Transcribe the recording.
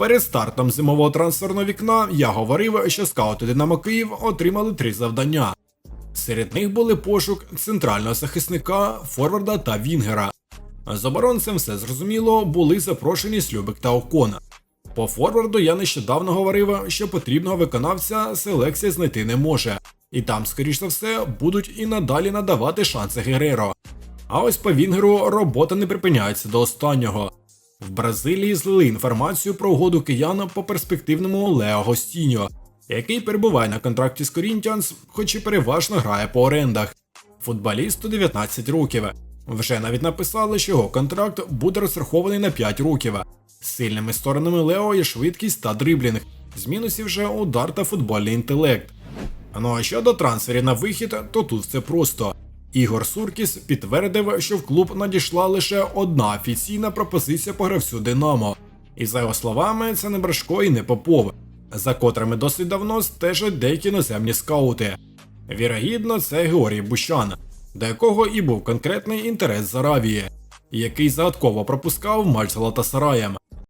Перед стартом зимового трансферного вікна я говорив, що скаути Динамо Київ отримали три завдання. Серед них були пошук центрального захисника, форварда та Вінгера. З оборонцем все зрозуміло, були запрошені Слюбик та Окона. По форварду я нещодавно говорив, що потрібного виконавця селекція знайти не може, і там, скоріш за все, будуть і надалі надавати шанси Гереро. А ось по Вінгеру робота не припиняється до останнього. В Бразилії злили інформацію про угоду киян по перспективному Лео Гостіньо, який перебуває на контракті з Корінтіанс, хоч і переважно грає по орендах. Футболісту 19 років. Вже навіть написали, що його контракт буде розрахований на 5 років. Сильними сторонами Лео є швидкість та дриблінг, з мінусів вже удар та футбольний інтелект. Ну а щодо трансферів на вихід, то тут все просто. Ігор Суркіс підтвердив, що в клуб надійшла лише одна офіційна пропозиція по гравцю Динамо. І за його словами, це не Брашко і не Попов, за котрими досить давно стежать деякі іноземні скаути. Вірогідно, це Георгій Бущан, до якого і був конкретний інтерес з Аравії, який загадково пропускав матч з Галатасараєм.